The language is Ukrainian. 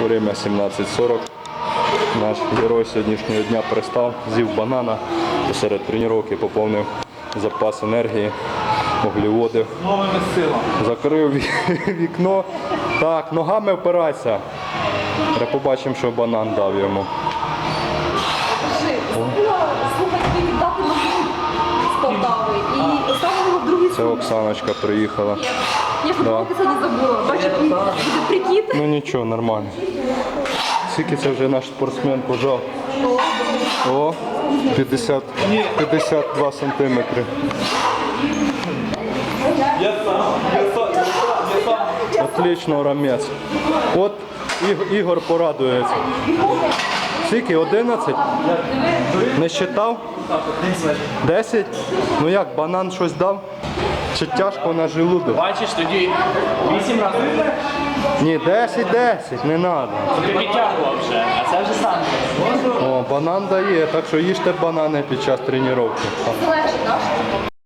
Время 17.40. Наш герой сьогоднішнього дня пристав, з'їв банана посеред тренування, поповнив запас енергії, силами. Закрив вікно. Так, ногами впирайся. Треба побачимо, що банан дав йому. Це Оксаночка приїхала. Я футболки сьогодні забула. Бачиш, прикид. Ну нічого, нормально. Скільки це вже наш спортсмен пожав? О, 50, 52 сантиметри. Отлично, рамець. От Ігор порадується. Скільки? 11? Не считав? 10? Ну як, банан щось дав? Чи тяжко на желудок? Бачиш, тоді 8 разів. Ні, 10, 10, не треба. Ти підтягував вже, а це вже сам. О, банан дає, так що їжте банани під час тренування.